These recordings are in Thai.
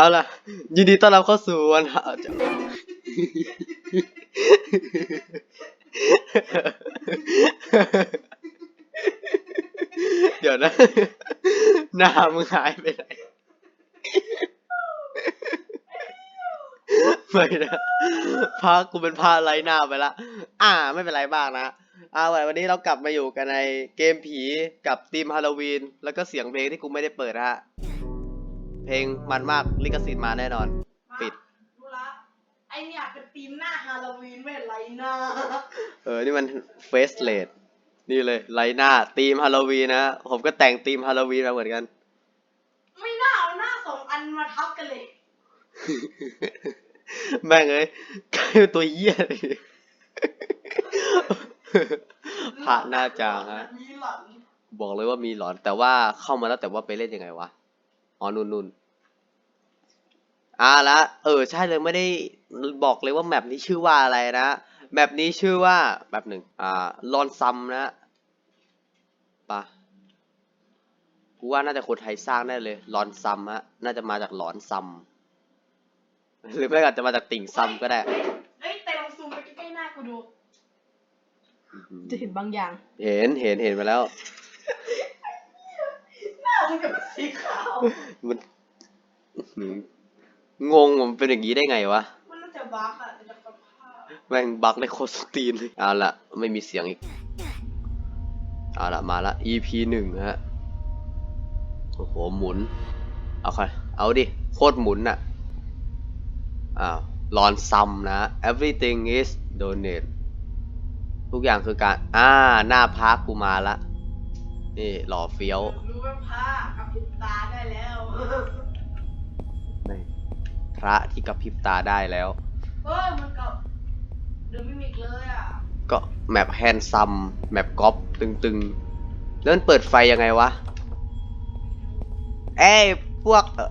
เอาล่ะ ยินดีต้อนรับเข้าสู่วันหาจะเดี๋ยวนะ หน้ามึงหายไปไหนไม่นะพากูเป็นพาไรหน้าไปละ อ่า ไม่เป็นไรบ้างนะอ่าวันนี้เรากลับมาอยู่กันในเกมผีกับธีมฮาโลวีน แล้วก็เสียงเพลงที่กูไม่ได้เปิดนะฮะ เพลงมันมากลิขสิทธิ์มาแน่นอน ปิดดูละไอเนี่ยเป็นธีมหน้าฮาโลวีนไม่เห็นไรหน้าเออ นี่มันเฟสเลดนี่เลยไลหน้าธีมฮาโลวีนนะ ผมก็แต่งธีมฮาโลวีนมาเหมือนกัน ไม่น่าเอาหน้าสองอันมาทับกันเลย แม่งเอ้ยกลายเป็นตัวเหี้ยเลย พระหน้าจางฮะ มีหลอนบอกเลยว่ามีหลอนแต่ว่าเข้ามาแล้วแต่ว่าไปเล่นยังไงวะ อ๋อนุ่นนุ่น อ่าละเออใช่เลยไม่ได้บอกเลยว่าแมปนี้ชื่อว่าอะไรนะแมปนี้ชื่อว่าแบบหนึ่งอ่าลอนซัมนะปะกูว่าน่าจะคนไทยสร้างแน่เลยลอนซัมฮะน่าจะมาจากหลอนซัมหรือไม่ก็อาจจะมาจากติ่งซัมก็ได้เอ้ยแต่ลองซูมไปใกล้ๆหน้ากูดูอืมจะเห็นบางอย่าง เห็นเห็นเห็นมาแล้วหน้ามันแบบสีขาวมันอื้อหือ งงว่ามันเป็นอย่างนี้ได้ไงวะ มันน่าจะบั๊กอะแต่จะสภาแม่งบักได้โคตรสตีนเลยเอาละไม่มีเสียงอีกเอาละมาละ EP หนึ่งฮะโอ้โหหมุน เอาค่อยเอาดิ โคตรหมุนน่ะอ้าวลอนซัมนะ everything is donate ทุกอย่างคือการ อ่า หน้าพักกูมาละ นี่หล่อเฟี้ยว รู้ว่าผ้ากับปิดตาได้แล้ว พระที่กระพริบตาได้แล้ว เฮ้ยมันกับเดอะมิมิกเลยอะก็แมปแฮนซัมแมปก๊อปตึงๆแล้วมันเปิดไฟยังไงวะ เอ้ยพวกเออ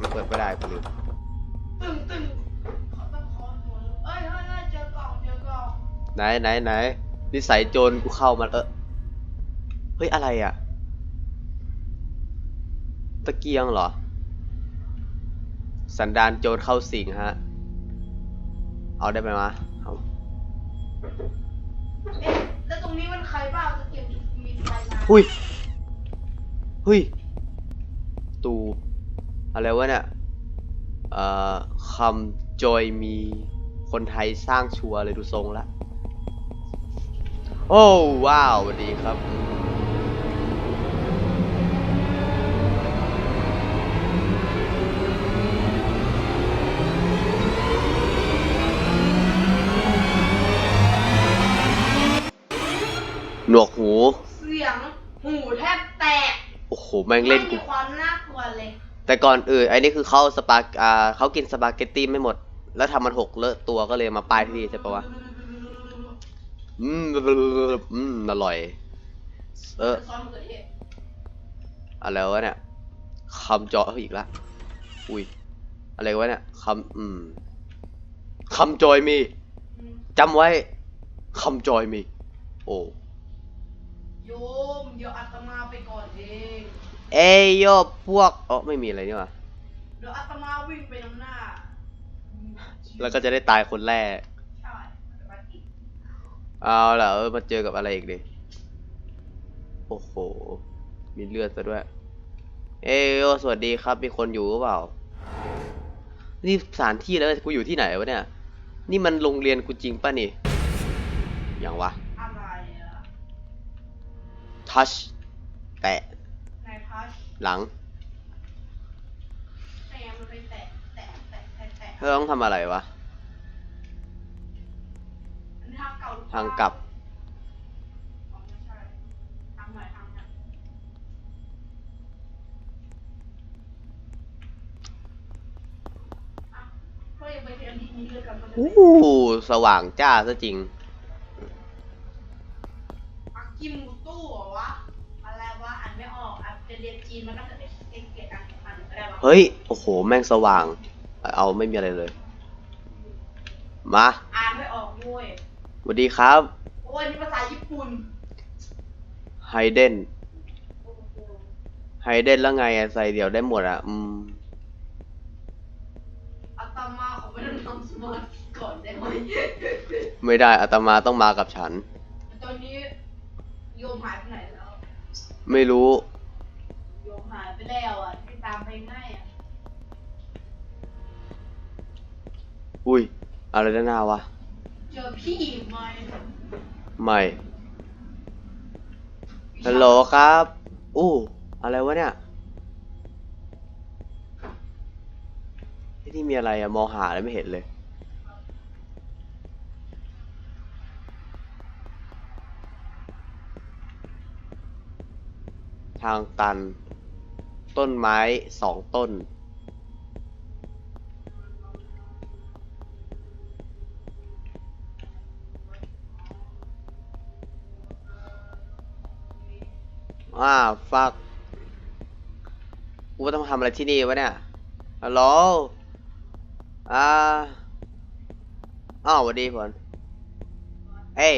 มันเปิดไม่ได้กูลืมตึงตึงเขาต้องคอนหัวเอ้ยเฮ้ยเฮ้ยเจอกล่องเจอกล่องไหนไหนไหนนิสัยโจรกูเข้ามาเออเฮ้ยอะไรอะ ตะเกียงเหรอ สันดานโจรเข้าสิงฮะ เอาได้ไหมวะเอาเอ๊ะแล้วตรงนี้มันใครบ้างจะเก็บมีไฟมาหุยหุยตูอะไรวะเนี่ย เอ่อคำจอยมีคนไทยสร้างชัวร์เลยดูทรงละ โอ้ว้าวสวัสดีครับ หนวกหู เสียงหูแทบแตกโอ้โห แม่งเล่นไม่กู มีความน่ากลัวเลย แต่ก่อนอื่นไอ้นี่คือเขาสปาอ่าเขากินสปาเกตตี้ไม่หมด แล้วทำมันหกเลอะตัวก็เลยมาป้ายที่นี่ใช่ปะวะ อืมอืมอร่อย เออซอสมะเขือเทศอะไรวะเนี่ยคำจอเฮ้ยอีกละ อุ้ย อะไรวะเนี่ยคำอืมคำจอยมีอืมจำไว้คำจอยมี โอ้ โยม เดี๋ยวอาตมาไปก่อนเอง เอ้ยโยพวกอ๋อไม่มีอะไรนี่หว่าเดี๋ยวอาตมาวิ่งไปนำหน้าแล้วก็จะได้ตายคนแรก ใช่ไปอีกเอาล่ะเออมาเจอกับอะไรอีกดิ โอ้โห มีเลือดซะด้วย เอ้ยโยสวัสดีครับ มีคนอยู่หรือเปล่า นี่สถานที่แล้วกูอยู่ที่ไหนวะเนี่ย นี่มันโรงเรียนกูจริงป่ะนี่ อย่างวะอะไรอะ ทัชแตะนายพัชหลังแม่มันไปแตะแตะแตะแตะแตะเธอต้องทำอะไรวะ อันนี้ทางเก่าหรือเปล่ทางกลับ อ๋อไม่ใช่ทางใหม่ทางใหม่อะก็ยังไปเรียนที่นี้เลยกันมันจะอู้ได้สว่างจ้าซะจริง ปักกิมกุ เฮ้ย โอ้โห แม่งสว่าง เอาไม่มีอะไรเลย มาอ่านไม่ออกด้วยสวัสดีครับ โอ้ยนี่ภาษาญี่ปุ่นไฮเดนโอ้โหไฮเดนแล้วไงอะใส่เดี่ยวได้หมดอะอืมำสมาธิก่อนได้ไหมไม่ได้อาตมาต้องมากับฉัน ตอนนี้โยมหายไปไหนแล้ว ไม่รู้ โยมหายไปแล้วอะที่ตามไปง่ อะอุ้ย อะไรด้านหน้าวะ เจอพี่ไหมไม่ ฮัลโหลครับ อู้ อะไรวะเนี่ยไอ้นี่มีอะไรอะมองหาแล้วไม่เห็นเลย ทางตัน ต้นไม้สองต้น อ่าฟักกูต้องทำอะไรที่นี่วะเนี่ยฮัลโหลอ่าอ้าวสวัสดีผลเอ้ย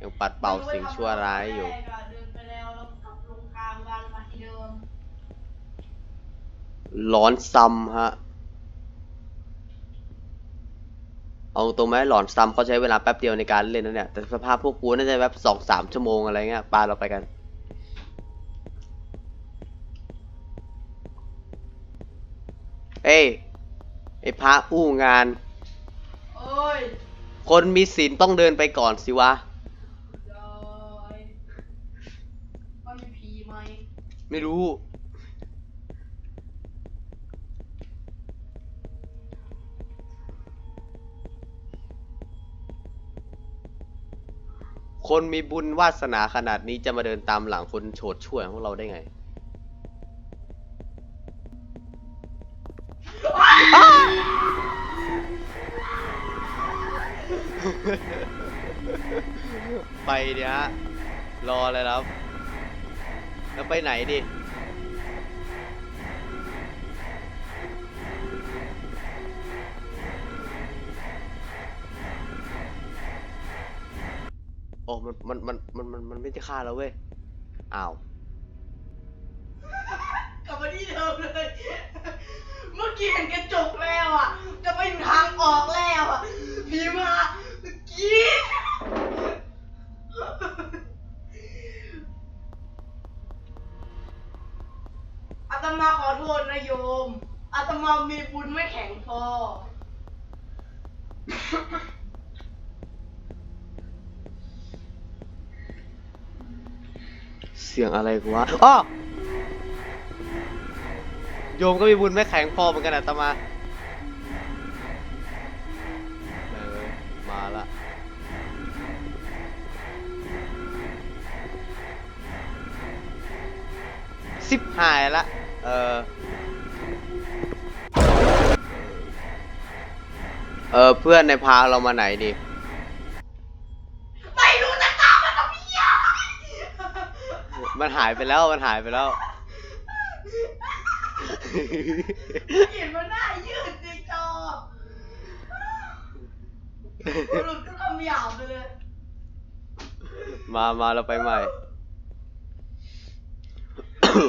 ยังปัดเป่าสิ่งชั่วร้ายอยู่เดินไปแล้วแล้วกลับลงกลางวันมาที่เดิมร้อนซ้ำฮะ เอาตรงไหมหลอนซ้ำเขาใช้เวลาแป๊บเดียวในการเล่นนะเนี่ยแต่สภาพพวกกูน่าจะแบบสองสามชั่วโมงอะไรเงี้ยปาเราไปกันเอ้ยไอ้พระอู้งานโอ้ยคนมีศีลต้องเดินไปก่อนสิวะยายมันมีผีไหมไม่รู้ คนมีบุญวาสนาขนาดนี้จะมาเดินตามหลังคนโฉดช่วยของเราได้ไงไปเดี๋ยวฮะรอเลยครับ แล้วไปไหนดิ มันมันมันมันมันมันไม่ได้ฆ่าแล้วเว้ยอ้าวกลับมาที่เดิมเลย เมื่อกี้เห็นกระจกแล้วอะ จะไปทางออกแล้วอะผีมาเมื่อกี้อาตมาขอโทษนะโยมอาตมามีบุญไม่แข็งพอ เสียงอะไรกูวะอ้อโยมก็มีบุญไม่แข็งพอเหมือนกันอะตมาเออมาละสิบหายละ เออ เออเพื่อนในพาเรามาไหนดิ ไม่รู้จะตามมันทำเหี้ยอะไร มัน หายไปแล้วมันหายไปแล้วเห็นมันหน้ายืดในจอหลุดก็คำหยาบไปเลย มามาเราไปใหม่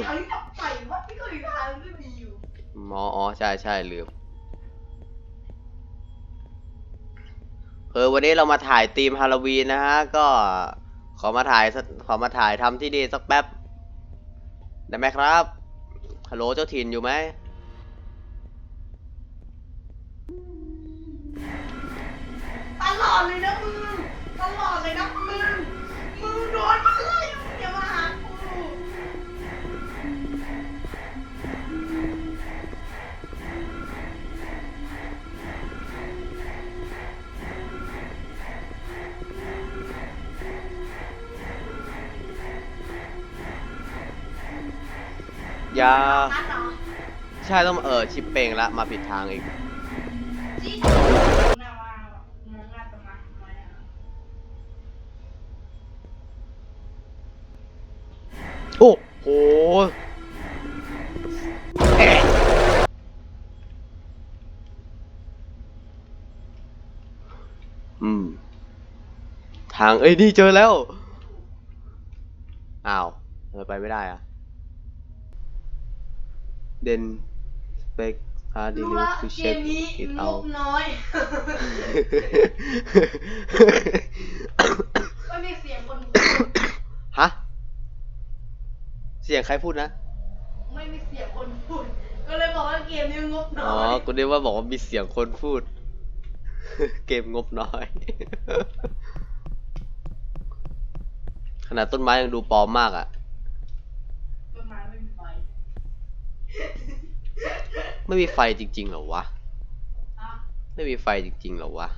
ทางที่จะไปว่าไม่เคยทางที่มีอยู่มออ๋อใช่ใช่ลืมเออวันนี้เรามาถ่ายธีมฮาโลวีนนะฮะ ก็ขอมาถ่ายสักขอมาถ่ายทำที่นี่สักแป๊บ ได้ไหมครับ ฮัลโหลเจ้าถิ่นอยู่ไหม ตลอดเลยนะมึง ตลอดเลยนะมึง มึงโดน ยา ใช่ต้องเออชิปเปงละมาผิดทางอีก โอ้โหเอืม ทาง เอ้ย นี่เจอแล้ว อ้าวเออไปไม่ได้อะ เดนสเปก How did รู้ you ละ to เก check มนี้ it งบ out น้อยไม่มีเสียงคนพูดฮะ เสียงใครพูดนะ ไม่มีเสียงคนพูด ก็เลยบอกว่าเกมนี้งบน้อ๋อ อยกูนึกว่าบอกว่ามีเสียงคนพูด เกมงบน้อย ขนาดต้นไม้ยังดูปลอมมากอะ ต้นไม้ไม่มีไฟ ไม่มีไฟจริง ๆ เหรอวะฮะไม่มีไฟจริง ๆ เหรอวะ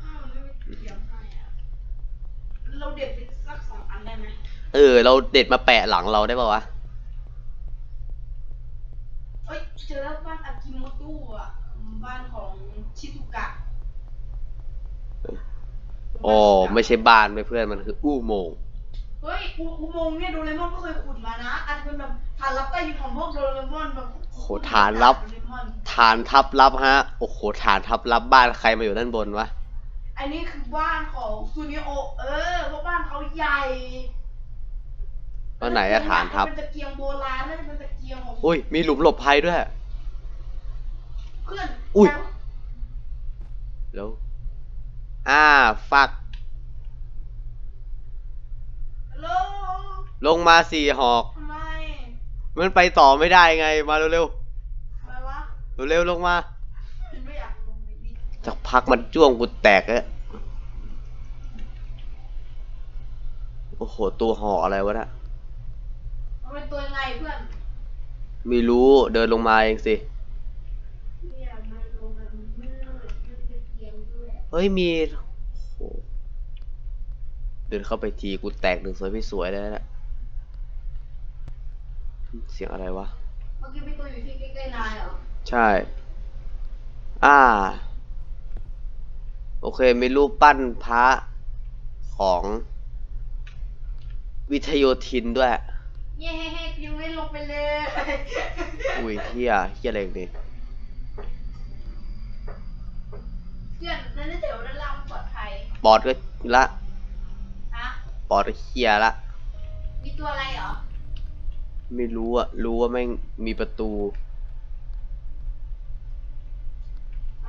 อ้าวไม่มีเสียงให้อะเราเด็ดไปสักสองอันได้ไหมเออ เราเด็ดมาแปะหลังเราได้ป่าวะ เอ้ยเจอแล้วบ้านอากิโมตุอะ บ้านของชิซุกะอ๋อ ไม่ใช่บ้านไม่เพื่อนมันคือ อู้โมงค์ เฮ้ยอุอุโมงค์เนี่ยโดเรมอนก็เคยขุดมานะอาจจะเป็นแบบฐานลับใต้ดินของพวกโดเรมอนแบบโหฐานลับ โดเรมอนฐานทับลับฮะ โอ้โหฐานทับลับบ้านใครมาอยู่ด้านบนวะ อันนี้คือบ้านของซูนิโอ เออเพราะบ้านเขาใหญ่แล้วไหนอะฐานทับเป็นตะเกียงโบราณน่าจะเป็นตะเกียงของอุ้ย มีหลุมหลบภัยด้วย เพื่อนอุ้ย แล้วแล้วอ่า ฟัก ฮัลโหล ลงมาสี่หอก ทำไมมันไปต่อไม่ได้ไง มาเร็วอะไรวะๆเร็วๆลงมา ฉันไม่อยากลงไปดิสักพักมันจ้วงกูแตกแล้วโอ้โห ตัวห่ออะไรวะน่ะ มันเป็นตัวยังไงเพื่อนไม่รู้เดินลงมาเองสิ เนี่ยมันลงมันมืดมันเป็นตะเกียงด้วยเฮ้ยมีโอ้โหเดินเข้าไปทีกูแตกหนึ่งสวยพี่สวยเลยนะ เสียงอะไรวะ เมื่อกี้มีตัวอยู่ที่ใกล้ๆนายเหรอ ใช่ อ่า โอเค มีรูปปั้นพระของวิทโยธินด้วย เย้เฮ้ๆยังไม่ลงไปเลย อุ้ยเฮียเฮียอะไรเนี่ยเพื่อนนั่นน่าจะว่าด้านล่างปลอดภัยปอดก็ละ ฮะ ปอดก็เฮียละ มีตัวอะไรเหรอ ไม่รู้อะรู้ว่าแม่งมีประตู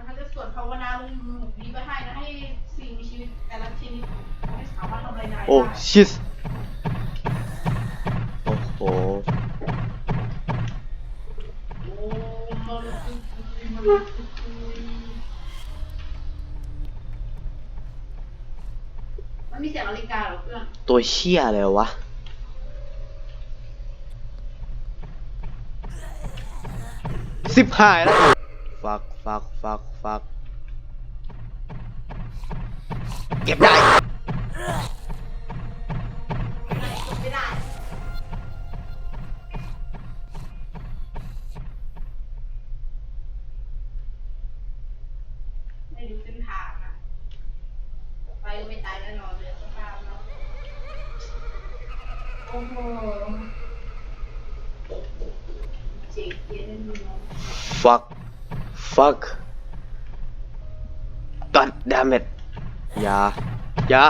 มันจะสวดภาวนาลงหลุมนี้ไปให้นะให้สิ่งมีชีวิตแต่ละชนิดไม่สามารถทำอะไรนายได้โอ้ชิสโอ้โหโอ้มาลุกุกุยมาลุกุกุยมันมีเสียงนาฬิกาเหรอเพื่อนตัวเชี่ยอะไรวะ สิบหายแล้วฟักฟักฟักฟักเก็บได้ ฟัก god damn it อย่าอย่า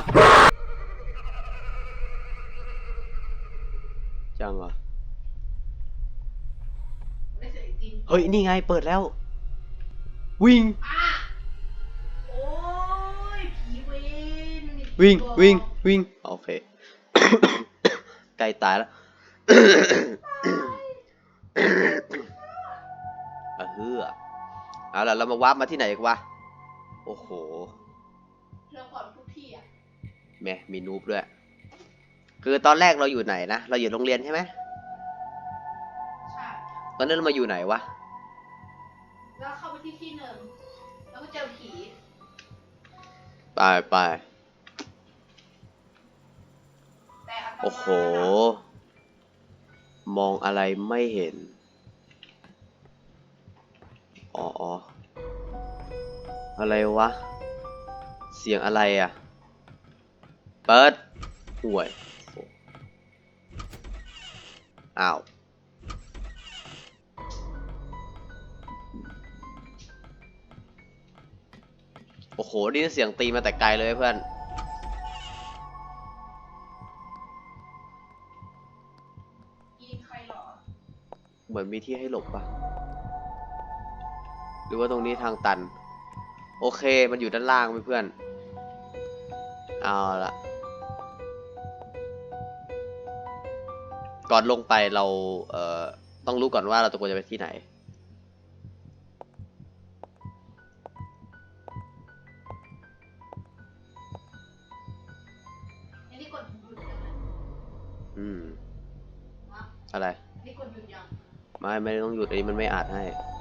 จังเหรอไม่เสียจริงเฮ้ย นี่ไงเปิดแล้ว วิ่งอะโอ้ยผีเวนวิ่ง วิ่ง วิ่ง โอเคใกล้ตายแล้วอะเฮือ เอาล่ะเรามาวาร์ปมาที่ไหนอีกวะ โอ้โหเราก่อนทุกที่อะแหม่มีนูบด้วย คือตอนแรกเราอยู่ไหนนะ เราอยู่โรงเรียนใช่ไหมใช่ตอนนั้นเรามาอยู่ไหนวะ แล้วเข้าไปที่ที่หนึ่งแล้วก็เจอผีไปไปแต่อัตมาโอ้โห มองอะไรไม่เห็น อ๋ออ๋ออะไรวะ เสียงอะไรอะ เปิดห่วยโอ้อ้าวโอ้โหได้ยินเสียงตีมาแต่ไกลเลยเพื่อนยิงใครเหรอเหมือนมีที่ให้หลบปะ หรือว่าตรงนี้ทางตัน โอเคมันอยู่ด้านล่างเพื่อนๆเอาละก่อนลงไปเราเอ่อต้องรู้ก่อนว่าเราตะควรจะไปที่ไหนไอ้นี่กดหยุดยังไงอืมฮะอะไรนี่กดหยุดยังไม่ไม่ต้องหยุดอันนี้มันไม่อัดให้อะไรนะ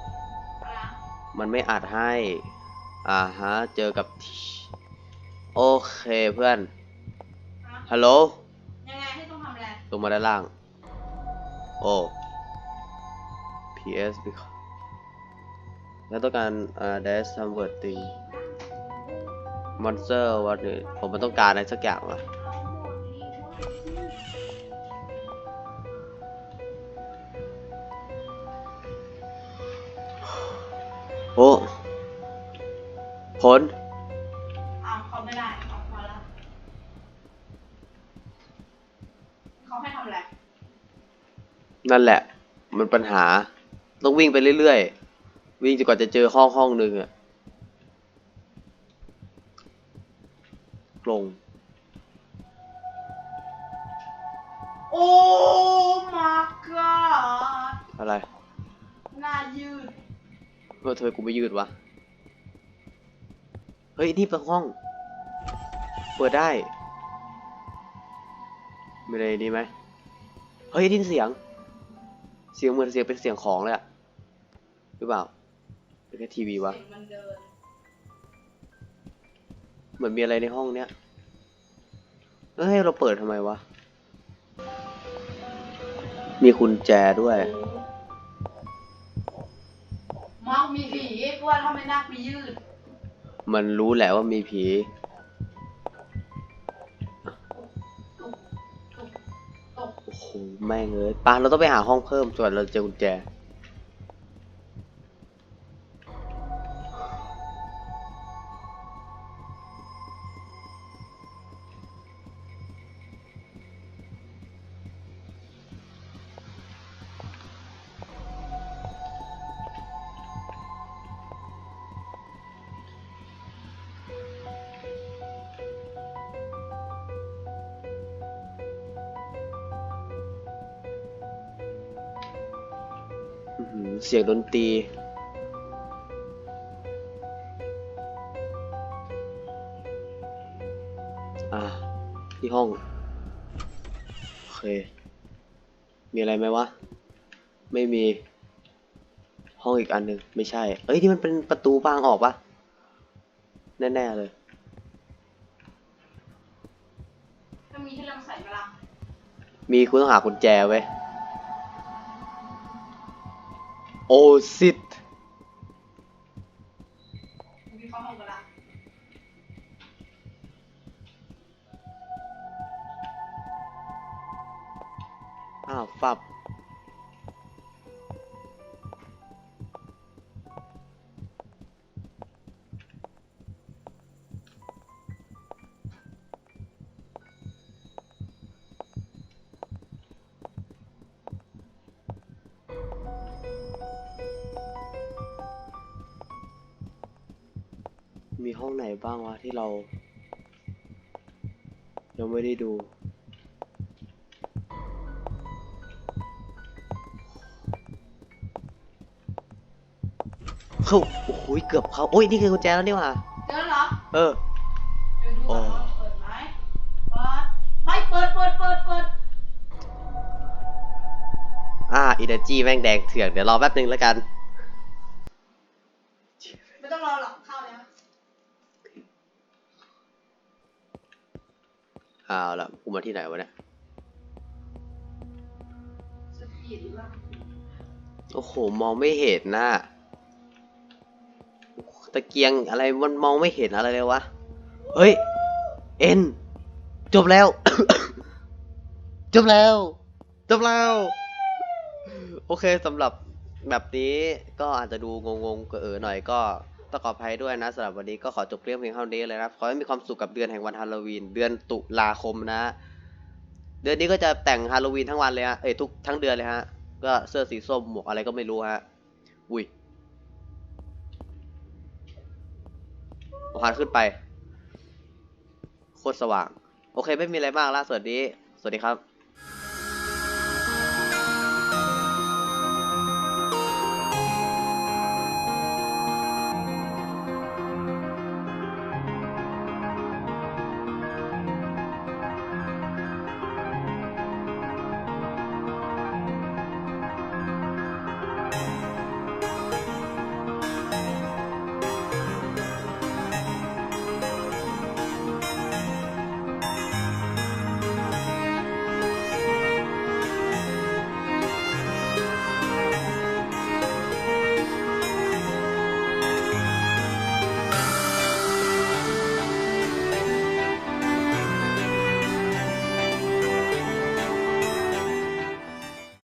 มันไม่อัดให้ อ่าฮะ เจอกับทิชโอเคเพื่อนฮะฮัลโหล ยังไงให้ต้องทำอะไร ลงมาด้านล่าง โอ้ PS แล้วต้องการอ่า dash something monster วันนี้ผมมันต้องการอะไรสักอย่างวะ ผลอ้าวเขาไม่ได้เขาพอแล้วเขาให้ทำอะไร นั่นแหละ มันปัญหา ต้องวิ่งไปเรื่อยๆ วิ่งจนกว่าจะเจอห้องห้องหนึ่งอะลง โอ้ my god อะไร หน้ายืดเมื่อเธอกูไม่ยืดวะ เฮ้ย นี่เป็นห้อง เปิดได้ ไม่ได้ดีไหม เฮ้ยดินเสียง เสียงเหมือนเสียงเป็นเสียงของเลยอะหรือเปล่าเป็นแค่ทีวีวะ เหมือนมีอะไรในห้องเนี้ยเอ้ย เราเปิดทำไมวะ มีกุญแจด้วยมักมีผีกว่าถ้าไม่นักมียืด มันรู้แหละว่ามีผี โอ้โห แม่งเอ้ยปะเราต้องไปหาห้องเพิ่มจนเราเจอกุญแจ เสียงดนตรี อ่าที่ห้อง โอเค มีอะไรไหมวะ ไม่มี ห้องอีกอันหนึ่งไม่ใช่ เอ้ยที่มันเป็นประตูบางออกปะแน่ๆเลยถ้ามีให้เราใส่เวลามีคุณต้องหากุญแจไว้ โอ้ซิดมีเข้าห้องเวลาอ้าวฟับ บ้างวะที่เรา ยังไม่ได้ดู เข้า โอ้โหเกือบเข้า โอ้ย นี่คือกุญแจแล้วนี่หว่า เจอเหรอเออ เดี๋ยวดูก่อนว่าเปิดไหมเปิดไม่เปิดเปิดเปิดเปิดอ่าอินเนอร์จีแม่งแดงเถื่อนเดี๋ยวรอแป๊บนึงแล้วกัน มาที่ไหนวะเนี่ย โอ้โห มองไม่เห็นนะตะเกียงอะไรมันมองไม่เห็นอะไรเลยวะ เฮ้ย เอ็น จบแล้ว จบแล้ว จบแล้ว โอเคสำหรับแบบนี้ก็อาจจะดูงงๆก็เออหน่อยก็ ประกอบไปด้วยนะสำหรับวันนี้ก็ขอจบเรื่องเพียงเท่านี้เลยนะขอให้มีความสุขกับเดือนแห่งวันฮาโลวีน เดือนตุลาคมนะ เดือนนี้ก็จะแต่งฮาโลวีนทั้งวันเลยฮะ เอ้ยทุกทั้งเดือนเลยฮะ ก็เสื้อสีส้มหมวกอะไรก็ไม่รู้ฮะ อุ้ยโอหันขึ้นไป โคตรสว่าง โอเคไม่มีอะไรมากละสวัสดี สวัสดีครับ